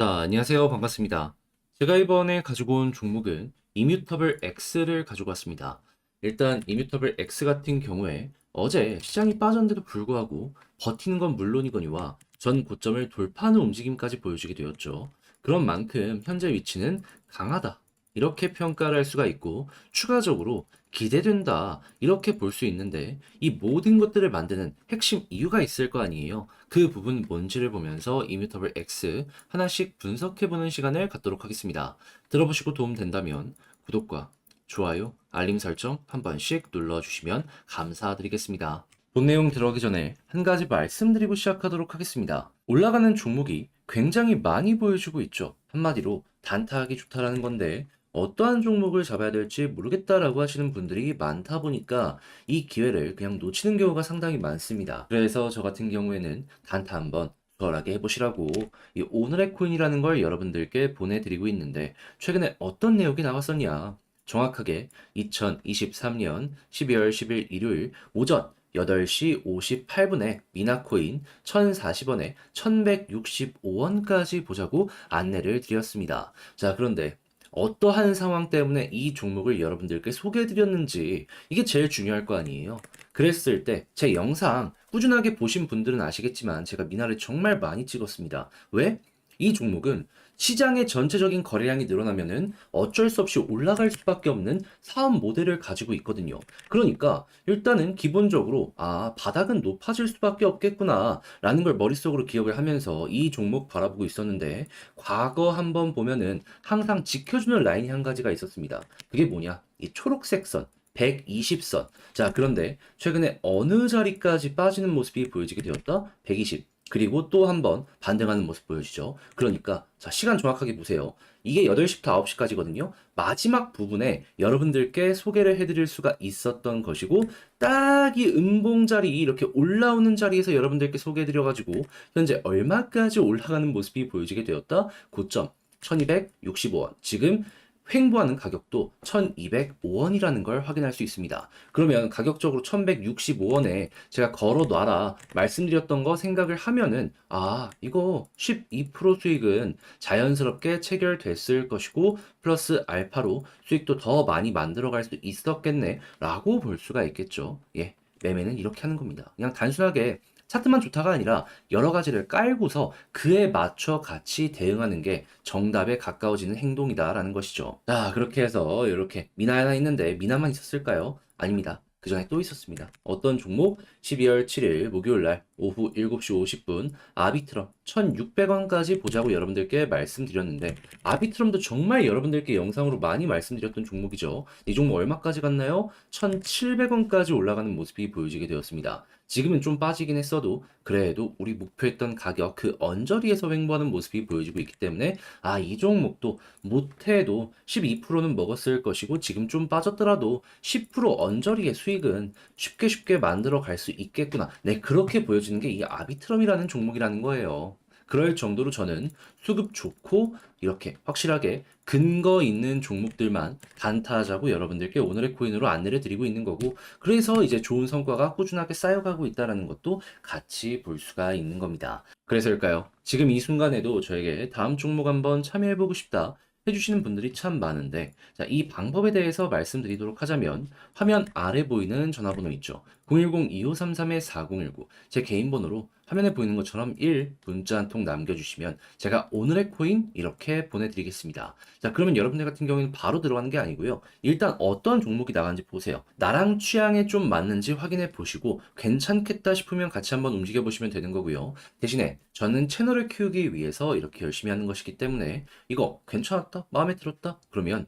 자, 안녕하세요. 반갑습니다. 제가 이번에 가지고 온 종목은 이뮤터블 X를 가지고 왔습니다. 일단 이뮤터블 X 같은 경우에 어제 시장이 빠졌는데도 불구하고 버티는 건 물론이거니와 전 고점을 돌파하는 움직임까지 보여주게 되었죠. 그런 만큼 현재 위치는 강하다. 이렇게 평가를 할 수가 있고 추가적으로 기대된다. 이렇게 볼 수 있는데 이 모든 것들을 만드는 핵심 이유가 있을 거 아니에요. 그 부분 뭔지를 보면서 이뮤터블 X 하나씩 분석해보는 시간을 갖도록 하겠습니다. 들어보시고 도움 된다면 구독과 좋아요, 알림 설정 한 번씩 눌러주시면 감사드리겠습니다. 본 내용 들어가기 전에 한 가지 말씀드리고 시작하도록 하겠습니다. 올라가는 종목이 굉장히 많이 보여주고 있죠. 한마디로 단타하기 좋다라는 건데 어떠한 종목을 잡아야 될지 모르겠다라고 하시는 분들이 많다 보니까 이 기회를 그냥 놓치는 경우가 상당히 많습니다. 그래서 저 같은 경우에는 단타 한번 수월하게 해보시라고 이 오늘의 코인이라는 걸 여러분들께 보내드리고 있는데 최근에 어떤 내용이 나왔었냐? 정확하게 2023년 12월 10일 일요일 오전 8시 58분에 미나코인 1040원에 1165원까지 보자고 안내를 드렸습니다. 자, 그런데 어떠한 상황 때문에 이 종목을 여러분들께 소개해드렸는지 이게 제일 중요할 거 아니에요. 그랬을 때 제 영상 꾸준하게 보신 분들은 아시겠지만 제가 미나를 정말 많이 찍었습니다. 왜? 이 종목은 시장의 전체적인 거래량이 늘어나면은 어쩔 수 없이 올라갈 수밖에 없는 사업 모델을 가지고 있거든요. 그러니까 일단은 기본적으로 아, 바닥은 높아질 수밖에 없겠구나 라는 걸 머릿속으로 기억을 하면서 이 종목 바라보고 있었는데 과거 한번 보면은 항상 지켜주는 라인이 한 가지가 있었습니다. 그게 뭐냐? 이 초록색 선. 120선. 자, 그런데 최근에 어느 자리까지 빠지는 모습이 보여지게 되었다? 120. 그리고 또 한 번 반등하는 모습 보여지죠. 그러니까, 자, 시간 정확하게 보세요. 이게 8시부터 9시까지거든요. 마지막 부분에 여러분들께 소개를 해드릴 수가 있었던 것이고, 딱 이 음봉 자리, 이렇게 올라오는 자리에서 여러분들께 소개해드려가지고, 현재 얼마까지 올라가는 모습이 보여지게 되었다? 고점 1265원. 지금 횡보하는 가격도 1205원이라는 걸 확인할 수 있습니다. 그러면 가격적으로 1165원에 제가 걸어 놔라 말씀드렸던 거 생각을 하면은 아, 이거 12% 수익은 자연스럽게 체결됐을 것이고 플러스 알파로 수익도 더 많이 만들어 갈 수 있었겠네 라고 볼 수가 있겠죠. 예. 매매는 이렇게 하는 겁니다. 그냥 단순하게 차트만 좋다가 아니라 여러 가지를 깔고서 그에 맞춰 같이 대응하는 게 정답에 가까워지는 행동이다라는 것이죠. 자, 그렇게 해서 이렇게 미나 하나 있는데 미나만 있었을까요? 아닙니다. 그 전에 또 있었습니다. 어떤 종목? 12월 7일 목요일 날 오후 7시 50분 아비트럼 1,600원까지 보자고 여러분들께 말씀드렸는데 아비트럼도 정말 여러분들께 영상으로 많이 말씀드렸던 종목이죠. 이 종목 얼마까지 갔나요? 1,700원까지 올라가는 모습이 보여지게 되었습니다. 지금은 좀 빠지긴 했어도 그래도 우리 목표했던 가격 그 언저리에서 횡보하는 모습이 보여지고 있기 때문에 아 이 종목도 못해도 12%는 먹었을 것이고 지금 좀 빠졌더라도 10% 언저리의 수익은 쉽게 쉽게 만들어 갈 수 있겠구나. 네 그렇게 보여지는 게 이 아비트럼이라는 종목이라는 거예요. 그럴 정도로 저는 수급 좋고 이렇게 확실하게 근거 있는 종목들만 단타하자고 여러분들께 오늘의 코인으로 안내를 드리고 있는 거고 그래서 이제 좋은 성과가 꾸준하게 쌓여가고 있다는 것도 같이 볼 수가 있는 겁니다. 그래서일까요? 지금 이 순간에도 저에게 다음 종목 한번 참여해보고 싶다. 해주시는 분들이 참 많은데, 자, 이 방법에 대해서 말씀드리도록 하자면, 화면 아래 보이는 전화번호 있죠. 010-2533-4019. 제 개인 번호로 화면에 보이는 것처럼 1 문자 한 통 남겨주시면 제가 오늘의 코인 이렇게 보내드리겠습니다. 자, 그러면 여러분들 같은 경우에는 바로 들어가는 게 아니고요. 일단 어떤 종목이 나가는지 보세요. 나랑 취향에 좀 맞는지 확인해 보시고 괜찮겠다 싶으면 같이 한번 움직여 보시면 되는 거고요. 대신에 저는 채널을 키우기 위해서 이렇게 열심히 하는 것이기 때문에 이거 괜찮았다? 마음에 들었다? 그러면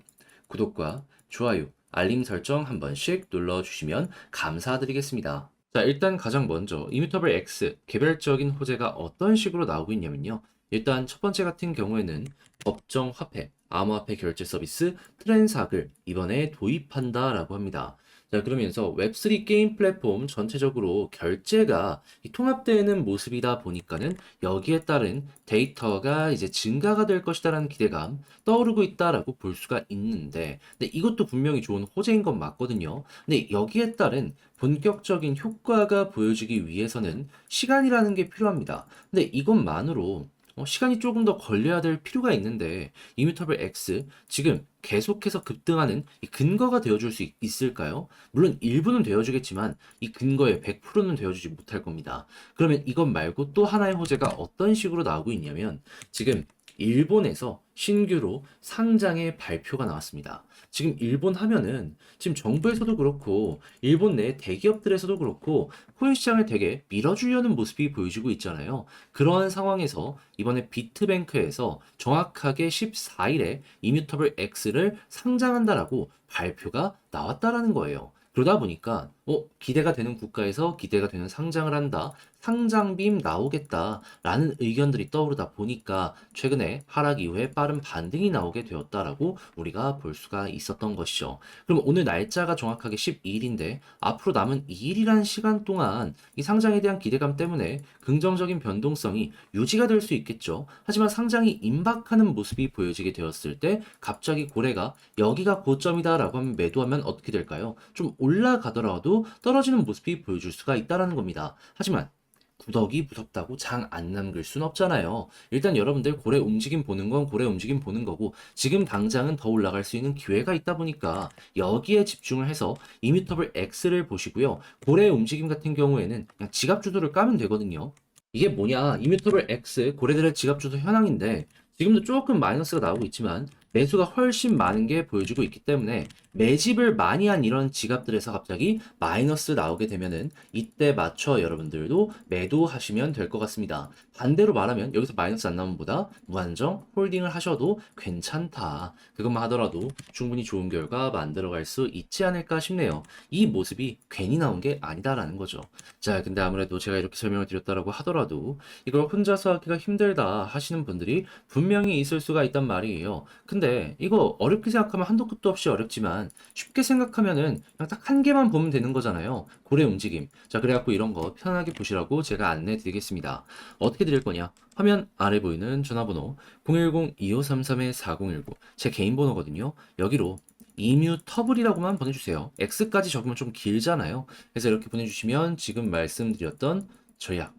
구독과 좋아요, 알림 설정 한 번씩 눌러주시면 감사드리겠습니다. 자, 일단 가장 먼저 이뮤터블 X 개별적인 호재가 어떤 식으로 나오고 있냐면요. 일단 첫 번째 같은 경우에는 법정 화폐, 암호화폐 결제 서비스 트랜사글 이번에 도입한다라고 합니다. 자, 그러면서 웹3 게임 플랫폼 전체적으로 결제가 이 통합되는 모습이다 보니까는 여기에 따른 데이터가 이제 증가가 될 것이다라는 기대감 떠오르고 있다라고 볼 수가 있는데, 근데 이것도 분명히 좋은 호재인 건 맞거든요. 근데 여기에 따른 본격적인 효과가 보여지기 위해서는 시간이라는 게 필요합니다. 근데 이것만으로 어, 시간이 조금 더 걸려야 될 필요가 있는데 이뮤터블 X 지금 계속해서 급등하는 이 근거가 되어줄 수 있- 있을까요? 물론 일부는 되어주겠지만 이 근거의 100%는 되어주지 못할 겁니다. 그러면 이것 말고 또 하나의 호재가 어떤 식으로 나오고 있냐면 지금 일본에서 신규로 상장의 발표가 나왔습니다. 지금 일본 하면은 지금 정부에서도 그렇고 일본 내 대기업들에서도 그렇고 코인 시장을 되게 밀어주려는 모습이 보여지고 있잖아요. 그러한 상황에서 이번에 비트뱅크에서 정확하게 14일에 이뮤터블 X를 상장한다라고 발표가 나왔다라는 거예요. 그러다 보니까 어, 기대가 되는 국가에서 기대가 되는 상장을 한다. 상장빔 나오겠다라는 의견들이 떠오르다 보니까 최근에 하락 이후에 빠른 반등이 나오게 되었다라고 우리가 볼 수가 있었던 것이죠. 그럼 오늘 날짜가 정확하게 12일인데 앞으로 남은 2일이라는 시간 동안 이 상장에 대한 기대감 때문에 긍정적인 변동성이 유지가 될 수 있겠죠. 하지만 상장이 임박하는 모습이 보여지게 되었을 때 갑자기 고래가 여기가 고점이다라고 하면 매도하면 어떻게 될까요? 좀 올라가더라도 떨어지는 모습이 보여줄 수가 있다라는 겁니다. 하지만 구덕이 무섭다고 장 안 남길 순 없잖아요. 일단 여러분들 고래 움직임 보는 건 고래 움직임 보는 거고 지금 당장은 더 올라갈 수 있는 기회가 있다 보니까 여기에 집중을 해서 이미터블 X를 보시고요. 고래의 움직임 같은 경우에는 그냥 지갑 주도를 까면 되거든요. 이게 뭐냐? 이미터블 X 고래들의 지갑 주도 현황인데 지금도 조금 마이너스가 나오고 있지만 매수가 훨씬 많은 게 보여주고 있기 때문에 매집을 많이 한 이런 지갑들에서 갑자기 마이너스 나오게 되면은 이때 맞춰 여러분들도 매도하시면 될 것 같습니다. 반대로 말하면 여기서 마이너스 안 나오면 보다 무한정 홀딩을 하셔도 괜찮다. 그것만 하더라도 충분히 좋은 결과 만들어갈 수 있지 않을까 싶네요. 이 모습이 괜히 나온 게 아니다라는 거죠. 자, 근데 아무래도 제가 이렇게 설명을 드렸다라고 하더라도 이걸 혼자서 하기가 힘들다 하시는 분들이 분명히 있을 수가 있단 말이에요. 근데 이거 어렵게 생각하면 한도 끝도 없이 어렵지만 쉽게 생각하면은 그냥 딱 한 개만 보면 되는 거잖아요. 고래 움직임. 자, 그래갖고 이런 거 편하게 보시라고 제가 안내 드리겠습니다. 어떻게 드릴 거냐? 화면 아래 보이는 전화번호 010-2533-4019 제 개인 번호거든요. 여기로 이뮤 터블이라고만 보내주세요. X까지 적으면 좀 길잖아요. 그래서 이렇게 보내주시면 지금 말씀드렸던 전략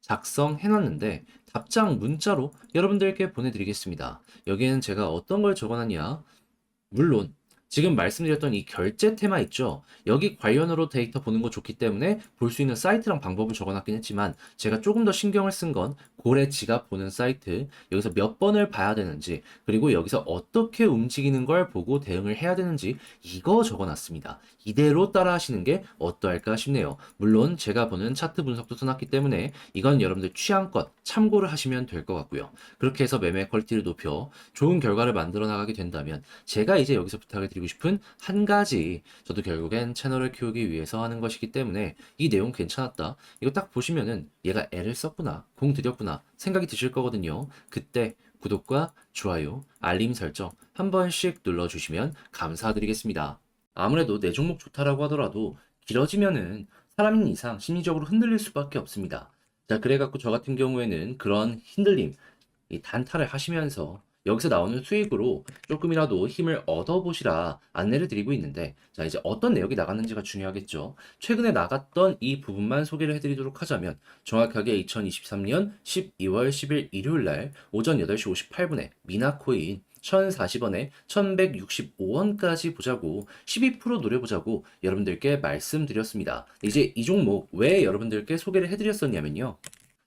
작성해놨는데 답장 문자로 여러분들께 보내드리겠습니다. 여기에는 제가 어떤 걸 적어놨냐? 물론 지금 말씀드렸던 이 결제 테마 있죠? 여기 관련으로 데이터 보는 거 좋기 때문에 볼 수 있는 사이트랑 방법을 적어놨긴 했지만 제가 조금 더 신경을 쓴 건 고래 지갑 보는 사이트 여기서 몇 번을 봐야 되는지 그리고 여기서 어떻게 움직이는 걸 보고 대응을 해야 되는지 이거 적어놨습니다. 이대로 따라 하시는 게 어떠할까 싶네요. 물론 제가 보는 차트 분석도 써놨기 때문에 이건 여러분들 취향껏 참고를 하시면 될 것 같고요. 그렇게 해서 매매 퀄리티를 높여 좋은 결과를 만들어 나가게 된다면 제가 이제 여기서 부탁을 드리고 싶은 한 가지 저도 결국엔 채널을 키우기 위해서 하는 것이기 때문에 이 내용 괜찮았다. 이거 딱 보시면은 얘가 애를 썼구나. 공 들였구나. 생각이 드실 거거든요. 그때 구독과 좋아요, 알림 설정 한 번씩 눌러주시면 감사드리겠습니다. 아무래도 내 종목 좋다라고 하더라도 길어지면은 사람인 이상 심리적으로 흔들릴 수밖에 없습니다. 자, 그래갖고 저 같은 경우에는 그런 흔들림, 이 단타를 하시면서 여기서 나오는 수익으로 조금이라도 힘을 얻어보시라 안내를 드리고 있는데, 자, 이제 어떤 내역이 나갔는지가 중요하겠죠. 최근에 나갔던 이 부분만 소개를 해드리도록 하자면, 정확하게 2023년 12월 10일 일요일 날 오전 8시 58분에 미나코인 1040원에 1165원까지 보자고 12% 노려보자고 여러분들께 말씀드렸습니다. 이제 이 종목 왜 여러분들께 소개를 해드렸었냐면요.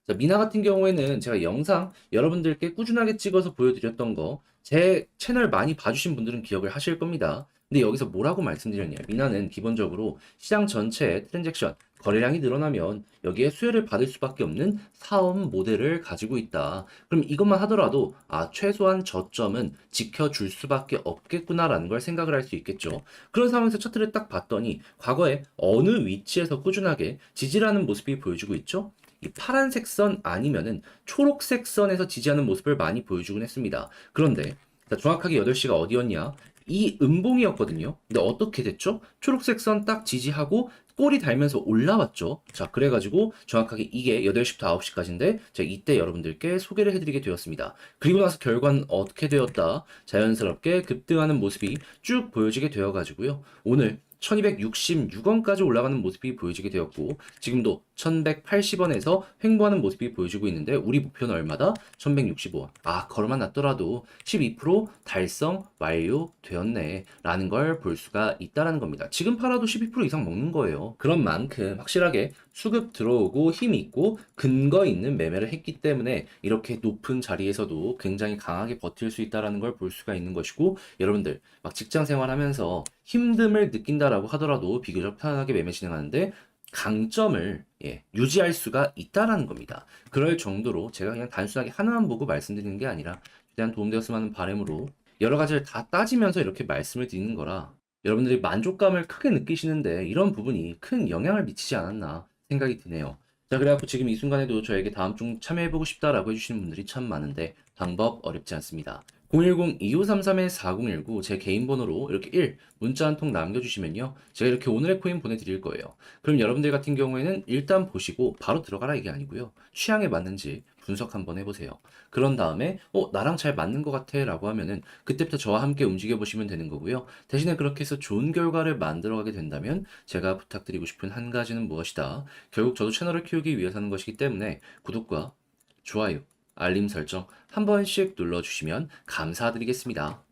자, 미나 같은 경우에는 제가 영상 여러분들께 꾸준하게 찍어서 보여드렸던 거, 제 채널 많이 봐주신 분들은 기억을 하실 겁니다. 근데 여기서 뭐라고 말씀드렸냐? 미나는 기본적으로 시장 전체의 트랜잭션, 거래량이 늘어나면 여기에 수혜를 받을 수밖에 없는 사업 모델을 가지고 있다. 그럼 이것만 하더라도 아, 최소한 저점은 지켜줄 수밖에 없겠구나라는 걸 생각을 할 수 있겠죠. 그런 상황에서 차트를 딱 봤더니 과거에 어느 위치에서 꾸준하게 지지라는 모습이 보여주고 있죠? 이 파란색 선 아니면은 초록색 선에서 지지하는 모습을 많이 보여주곤 했습니다. 그런데 자, 정확하게 8시가 어디였냐? 이 음봉이었거든요. 근데 어떻게 됐죠? 초록색 선 딱 지지하고 꼬리 달면서 올라왔죠. 자, 그래가지고 정확하게 이게 8시부터 9시까지인데 제가 이때 여러분들께 소개를 해드리게 되었습니다. 그리고 나서 결과는 어떻게 되었다? 자연스럽게 급등하는 모습이 쭉 보여지게 되어가지고요. 오늘 1266원까지 올라가는 모습이 보여지게 되었고 지금도 1180원에서 횡보하는 모습이 보여지고 있는데 우리 목표는 얼마다? 1165원. 아, 걸어만 놨더라도 12% 달성 완료되었네 라는 걸 볼 수가 있다라는 겁니다. 지금 팔아도 12% 이상 먹는 거예요. 그런 만큼 확실하게 수급 들어오고 힘 있고 근거 있는 매매를 했기 때문에 이렇게 높은 자리에서도 굉장히 강하게 버틸 수 있다라는 걸 볼 수가 있는 것이고 여러분들 막 직장 생활하면서 힘듦을 느낀다라고 하더라도 비교적 편안하게 매매 진행하는데 강점을 예, 유지할 수가 있다라는 겁니다. 그럴 정도로 제가 그냥 단순하게 하나만 보고 말씀드리는 게 아니라 최대한 도움되었으면 하는 바람으로 여러 가지를 다 따지면서 이렇게 말씀을 드리는 거라 여러분들이 만족감을 크게 느끼시는데 이런 부분이 큰 영향을 미치지 않았나 생각이 드네요. 자, 그래갖고 지금 이 순간에도 저에게 다음 중 참여해보고 싶다라고 해주시는 분들이 참 많은데 방법 어렵지 않습니다. 010-2533-4019 제 개인 번호로 이렇게 1 문자 한 통 남겨주시면요. 제가 이렇게 오늘의 코인 보내드릴 거예요. 그럼 여러분들 같은 경우에는 일단 보시고 바로 들어가라 이게 아니고요. 취향에 맞는지 분석 한번 해보세요. 그런 다음에 어 나랑 잘 맞는 것 같아 라고 하면은 그때부터 저와 함께 움직여 보시면 되는 거고요. 대신에 그렇게 해서 좋은 결과를 만들어가게 된다면 제가 부탁드리고 싶은 한 가지는 무엇이다. 결국 저도 채널을 키우기 위해서 하는 것이기 때문에 구독과 좋아요, 알림 설정 한 번씩 눌러주시면 감사드리겠습니다.